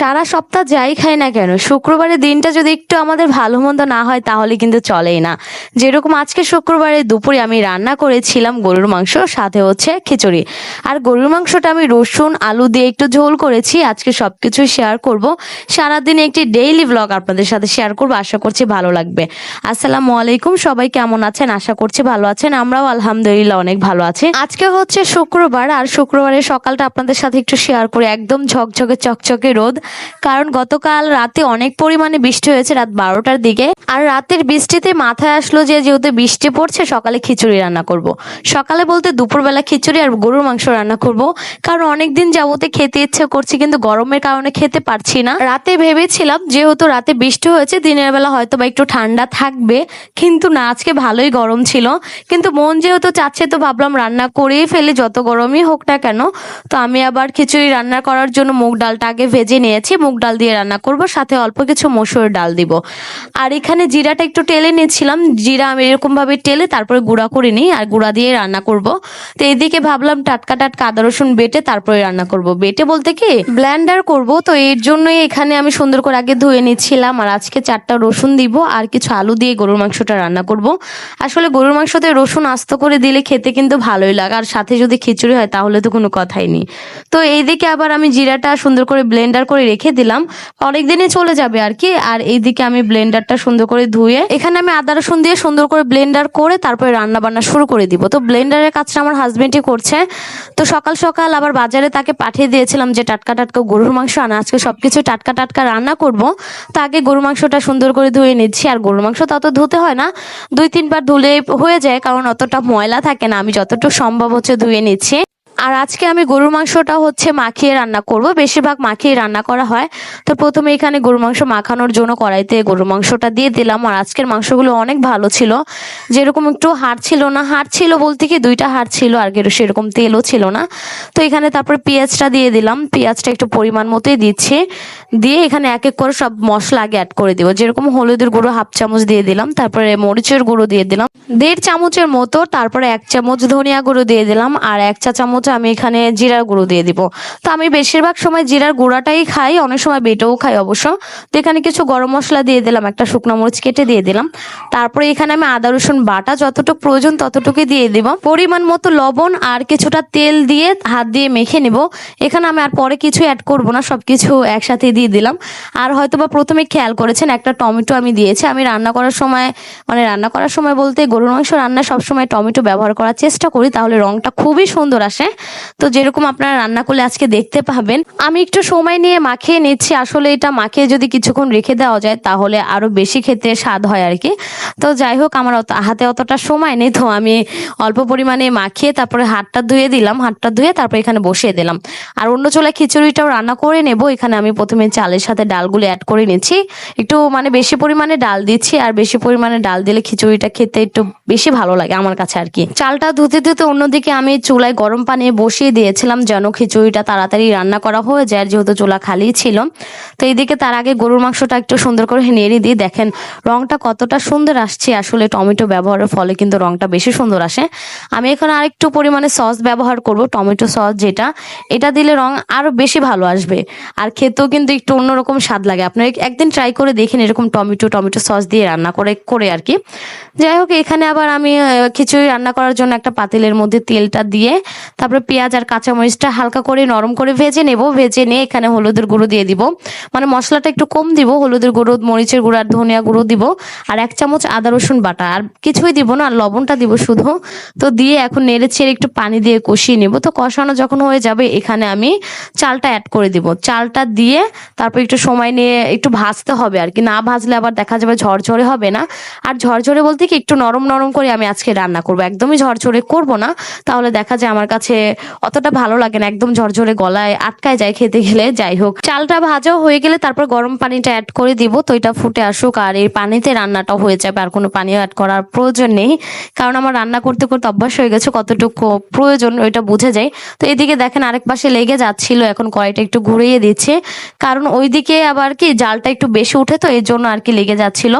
সারা সপ্তাহ যাই খাই না কেন, শুক্রবারের দিনটা যদি একটু আমাদের ভালো মন্দ না হয় তাহলে কিন্তু চলেই না। যেরকম আজকে শুক্রবারে দুপুরে আমি রান্না করেছিলাম গরুর মাংস, সাথে হচ্ছে খিচুড়ি। আর গরুর মাংসটা আমি রসুন, আলু দিয়ে একটু ঝোল করেছি, আজকে সব কিছু শেয়ার করব। সারাদিনে একটি ডেইলি ব্লগ আপনাদের সাথে শেয়ার করব, আশা করছি ভালো লাগবে। আসসালামু আলাইকুম, সবাই কেমন আছেন? আশা করছি ভালো আছেন, আমরাও আলহামদুলিল্লাহ অনেক ভালো আছি। আজকে হচ্ছে শুক্রবার, আর শুক্রবারের সকালটা আপনাদের সাথে একটু শেয়ার করে, একদম ঝকঝকে, চকচকে রোদ। কারণ গতকাল রাতে অনেক পরিমাণে বৃষ্টি হয়েছে রাত বারোটার দিকে। আর রাতের বৃষ্টিতে মাথায় আসলো যে যেহেতু বৃষ্টি পড়ছে, সকালে খিচুড়ি রান্না করব। সকালে বলতে দুপুরবেলা খিচুড়ি আর গরুর মাংস রান্না করব। কারণ অনেকদিন যাবতে খেতে ইচ্ছে করছি, কিন্তু গরমের কারণে খেতে পারছি না। রাতে ভেবেছিলাম যেহেতু রাতে বৃষ্টি হয়েছে, দিনের বেলা হয়তো বা একটু ঠান্ডা থাকবে। কিন্তু না, আজকে ভালোই গরম ছিল। কিন্তু মন যেহেতু চাচ্ছে, তো ভাবলাম রান্না করেই ফেলি, যত গরমই হোক না কেন। তো আমি আবার খিচুড়ি রান্না করার জন্য মুগ ডালটা আগে ভেজে নিয়েছি মুগ ডাল দিয়ে রান্না করব, সাথে অল্প কিছু মসুর ডাল দিব। আর এখানে জিরাটা একটু টেলে নিয়েছিলাম, জিরা আমি এরকম ভাবে টেলে তারপরে গুঁড়া করে নিই আর গুঁড়া দিয়ে রান্না করব। তো এইদিকে ভাবলাম টাটকা টাটকা আদা রসুন বেটে তারপরে রান্না করব। বেটে বলতে কি ব্ল্যান্ডার করব, তো এর জন্যই এখানে আমি সুন্দর করে আগে ধুয়ে নিচ্ছিলাম আর আজকে চারটা রসুন দিব আর কিছু আলু দিয়ে গরুর মাংসটা রান্না করব। আসলে গরুর মাংসতে রসুন আস্ত করে দিলে খেতে কিন্তু ভালোই লাগে আর সাথে যদি খিচুড়ি হয় তাহলে তো কোনো কথাই নেই। তো এইদিকে আবার আমি জিরাটা সুন্দর করে ব্লেন্ডার করে রেখে দিলাম। অনেক দিনে চলে যাবে আর কি। আর এইদিকে আমি ব্লেন্ডারটা সুন্দর করে ধুয়ে, এখানে আমি আদা রসুন দিয়ে সুন্দর করে ব্লেন্ডার করে তারপরে রান্না বান্না শুরু করে দিব। তো ব্লেন্ডারের কাজটা আমার হাজবেন্ডই করছে। তো সকাল সকাল আবার বাজারে তাকে পাঠিয়ে দিয়েছিলাম যে টাটকা টাটকা গরুর মাংস আনা। আজকে সবকিছু টাটকা টাটকা রান্না করব। তো আগে গরুর মাংসটা সুন্দর করে ধুয়ে নিচ্ছি। আর গরুর মাংস তত ধুতে হয় না। দুই তিনবার ধুলে হয়ে যায়, কারণ অতটা ময়লা থাকে না। আমি যতটুকু সম্ভব হচ্ছে ধুয়ে নিচ্ছি। আর আজকে আমি গরুর মাংসটা হচ্ছে মাখিয়ে রান্না করব। বেশিরভাগ মাখিয়ে রান্না করা হয়। তো প্রথমে এখানে গরুর মাংস মাখানোর জন্য কড়াইতে গরুর মাংসটা দিয়ে দিলাম। আর আজকের মাংসগুলো অনেক ভালো ছিল। যেরকম একটু হাড় ছিল না। হাড় ছিল বলতে কি দুইটা হাড় ছিল আর সেরকম তেলও ছিল না। তো এখানে তারপরে পেঁয়াজটা দিয়ে দিলাম। পেঁয়াজটা একটু পরিমাণ মতোই দিচ্ছি। দিয়ে এখানে এক এক করে সব মশলা আগে অ্যাড করে দিব। যেরকম হলুদের গুঁড়ো হাফ চামচ দিয়ে দিলাম। তারপরে মরিচের গুঁড়ো দিয়ে দিলাম। দেড় চামচের মতো, তারপরে এক চামচ ধনিয়া গুঁড়ো দিয়ে দিলাম। আর এক চা চামচ আমি এখানে জিরার গুঁড়ো দিয়ে দিব। তো আমি বেশিরভাগ সময় জিরার গুঁড়াটাই খাই, অনেক সময় বেটেও খাই অবশ্য। তো এখানে কিছু গরম মশলা দিয়ে দিলাম, একটা শুকনো মরিচ কেটে দিয়ে দিলাম। তারপরে এখানে আমি আদা, রসুন বাটা যতটুকু প্রয়োজন ততটুকুই দিয়ে দিব। পরিমাণ মতো লবণ আর কিছুটা তেল দিয়ে হাত দিয়ে মেখে নেব। এখানে আমি আর পরে কিছু অ্যাড করব না সব কিছু একসাথে দিয়ে দিলাম। আর হয়তো বা প্রথমে খেয়াল করেছেন, একটা টমেটো আমি দিয়েছি। আমি রান্না করার সময় মানে রান্না করার সময় বলতে গরুর মাংস রান্না সবসময় টমেটো ব্যবহার করার চেষ্টা করি, তাহলে রংটা খুবই সুন্দর আসে। তো যেরকম আপনারা রান্না করলে আজকে দেখতে পাবেন, আমি একটু সময় নিয়ে মাখিয়ে নিচ্ছি। আসলে এটা মাখিয়ে যদি কিছুক্ষণ রেখে দেওয়া যায়, তাহলে আরও বেশি খেতে স্বাদ হয় আর কি। তো যাই হোক, আমার অত হাতে অতটা সময় নেই, তো আমি অল্প পরিমাণে মাখিয়ে তারপরে হাতটা ধুয়ে দিলাম। হাতটা ধুয়ে তারপরে এখানে বসিয়ে দিলাম। আর অন্য চোলা খিচুড়িটাও রান্না করে নেব। এখানে আমি প্রথমে চালের সাথে ডালগুলো অ্যাড করে নিচ্ছি। একটু মানে বেশি পরিমাণে ডাল দিচ্ছি, আর বেশি পরিমাণে ডাল দিলে খিচুড়িটা খেতে একটু বেশি ভালো লাগে আমার কাছে আর কি। চালটা ধুতে ধুতে অন্যদিকে আমি চুলায় গরম পানি বসিয়ে দিয়েছিলাম যেন খিচুড়িটা তাড়াতাড়ি রান্না করা হয়ে যায়, যেহেতু চুলা খালি ছিল। তো এইদিকে তার আগে গরুর মাংসটা একটু সুন্দর করে নেড়ে দিয়ে দেখেন, রংটা কতটা সুন্দর আসছে। আসলে টমেটো ব্যবহারের ফলে কিন্তু রংটা বেশি সুন্দর আসে। আমি এখানে আরেকটু পরিমাণে সস ব্যবহার করব, টমেটো সস যেটা। এটা দিলে রং আরও বেশি ভালো আসবে। আর খেতেও কিন্তু একটু অন্যরকম স্বাদ লাগে। আপনারা একদিন ট্রাই করে দেখেন এরকম টমেটো টমেটো সস দিয়ে রান্না করে করে আর কি। যাই হোক, এখানে আবার আমি খিচুড়ি রান্না করার জন্য একটা পাতিলের মধ্যে তেলটা দিয়ে, তারপরে পেঁয়াজ আর কাঁচামরিচটা হালকা করে নরম করে ভেজে নেব। ভেজে নিয়ে এখানে হলুদের গুঁড়ো দিয়ে দিব। মানে মশলাটা একটু কম দিব। হলুদের গুঁড়ো, মরিচের গুঁড়ো আর ধনিয়া গুঁড়ো দিব। আর এক চামচ আদা রসুন বাটা। আর কিছুই দিব না, আর লবণটা দিব শুধু। তো দিয়ে এখন নেড়ে ছেড়ে একটু পানি দিয়ে কষিয়ে নেব। তো কষানো যখন হয়ে যাবে, এখানে আমি চালটা অ্যাড করে দিব। চালটা দিয়ে তারপর একটু সময় নিয়ে একটু ভাজতে হবে আর কি। না ভাজলে আবার দেখা যাবে ঝরঝরে হবে না। আর ঝরঝরে বলতে কি, একটু নরম নরম করে আমি আজকে রান্না করব। একদমই ঝরঝরে করব না। তাহলে দেখা যায় আমার কাছে অতটা ভালো লাগে না, একদম ঝরঝরে গলায় আটকায় যায় খেতে গেলে, যাই হোক। চালটা ভাজাও হয়ে গেলে তারপর গরম পানিটা অ্যাড করে দিব, তো এটা ফুটে আসুক আর এই পানিতে রান্নাটা হয়ে যাবে, আর কোনো পানি অ্যাড করার প্রয়োজন নেই। কারণ আমার রান্না করতে করতে অভ্যাস হয়ে গেছে, কতটুকু প্রয়োজন ওইটা বুঝে যায়। তো এদিকে দেখেন আরেক পাশে লেগে যাচ্ছিল, এখন কড়াইটা একটু ঘুরিয়ে দিচ্ছে। কারণ ওইদিকে আবার কি জালটা একটু বেশি উঠে, তো এর জন্য আর কি লেগে যাচ্ছিল।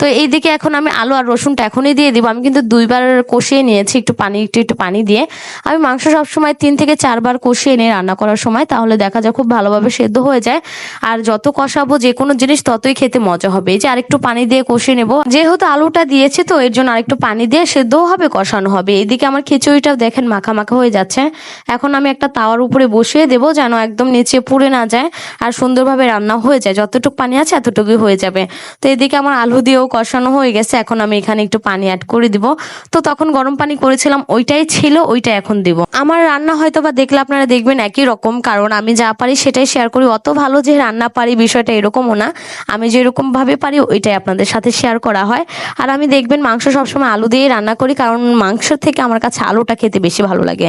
তো এইদিকে এখন আমি আলু আর রসুনটা এখনই দিয়ে দিব, আমি কিন্তু দুইবার কষিয়ে নিয়েছি, একটু পানি, একটু একটু পানি দিয়ে। আমি মাংস সব সবসময় তিন থেকে চারবার কষিয়ে নিই রান্না করার সময়, তাহলে দেখা যায় খুব ভালোভাবে সেদ্ধ হয়ে যায়। আর যত কষাবো যে কোনো জিনিস, ততই খেতে মজা হবে। এই যে আরেকটু পানি দিয়ে কষিয়ে নেব। যেহেতু আলুটা দিয়েছি তো, এর জন্য আরেকটু পানি দিয়ে সেদ্ধও হবে, কষানো হবে। এদিকে আমার খিচুড়িটাও দেখেন মাখা মাখা হয়ে যাচ্ছে। এখন আমি একটা তাওয়ার উপরে বসিয়ে দেবো যেন একদম নিচে পুড়ে না যায় আর সুন্দরভাবে রান্না হয়ে যায়। যতটুকু পানি আছে এতটুকুই হয়ে যাবে। তো এদিকে আমার আলু দিয়েও কষানো হয়ে গেছে। এখন আমি এখানে একটু পানি অ্যাড করে দিব। তো তখন গরম পানি করেছিলাম, ওইটাই ছিল, ওইটা এখন দিব। আমার রান্না হয়তো বা দেখলে আপনারা দেখবেন একই রকম, কারণ আমি যা পারি সেটাই শেয়ার করি। অত ভালো যে রান্না পারি বিষয়টা এরকমও না। আমি যেরকম ভাবে পারি ওইটাই আপনাদের সাথে শেয়ার করা হয়। আর আমি দেখবেন মাংস সবসময় আলু দিয়ে রান্না করি, কারণ মাংস থেকে আমার কাছে আলুটা খেতে বেশি ভালো লাগে।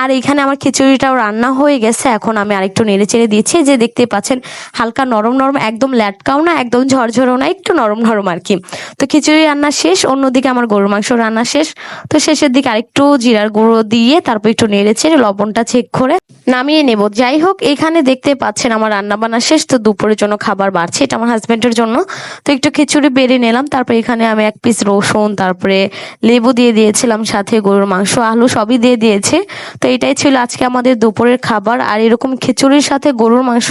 আর এখানে আমার খিচুড়িটাও রান্না হয়ে গেছে, এখন আমি আরেকটু নেড়ে চেড়ে দিয়েছি যে দেখতে পাচ্ছেন, হালকা নরম নরম, একদম ল্যাটকাও না, একদম ঝরঝরও না, একটু নরম নরম আর কি। তো খিচুড়ি রান্না শেষ, অন্যদিকে আমার গরুর মাংস রান্না শেষ। তো শেষের দিকে আরেকটু জিরার গুঁড়ো দিয়ে তারপর একটু নেড়ে লবণটা চেক করে নামিয়ে নেব। যাই হোক, এখানে দেখতে পাচ্ছেন আমার রান্না বান্না শেষ, তো দুপুরের জন্য খাবার বাড়ছে। এটা আমার হাজবেন্ডের জন্য। তো একটু খিচুড়ি বেড়ে নিলাম, তারপর এখানে আমি এক পিস রসুন, তারপরে লেবু দিয়ে দিয়েছিলাম, সাথে গরুর মাংস, আলু সবই দিয়ে দিয়েছে। তো এটাই ছিল আজকে আমাদের দুপুরের খাবার। আর এরকম খিচুড়ির সাথে গরুর মাংস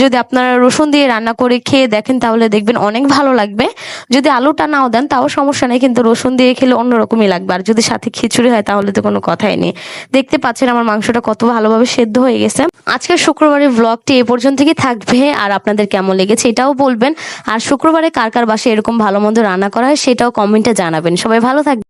যদি আপনারা রসুন দিয়ে রান্না করে খেয়ে দেখেন, তাহলে দেখবেন অনেক ভালো লাগবে। যদি আলুটা নাও দেন, তাও সমস্যা নেই, কিন্তু রসুন দিয়ে খেলে অন্যরকমই লাগবে। আর যদি সাথে খিচুড়ি হয়, তাহলে তো কোনো কথাই নেই। দেখতে পাচ্ছেন আমার মাংসটা কত ভালোভাবে সেদ্ধ হয়ে গেছে। আজকের শুক্রবারের ব্লগটি এ পর্যন্ত থেকে থাকবে আর আপনাদের কেমন লেগেছে এটাও বলবেন। আর শুক্রবারে কার কার বাসে এরকম ভালো মন্দ রান্না করা হয় সেটাও কমেন্টে জানাবেন। সবাই ভালো থাকবে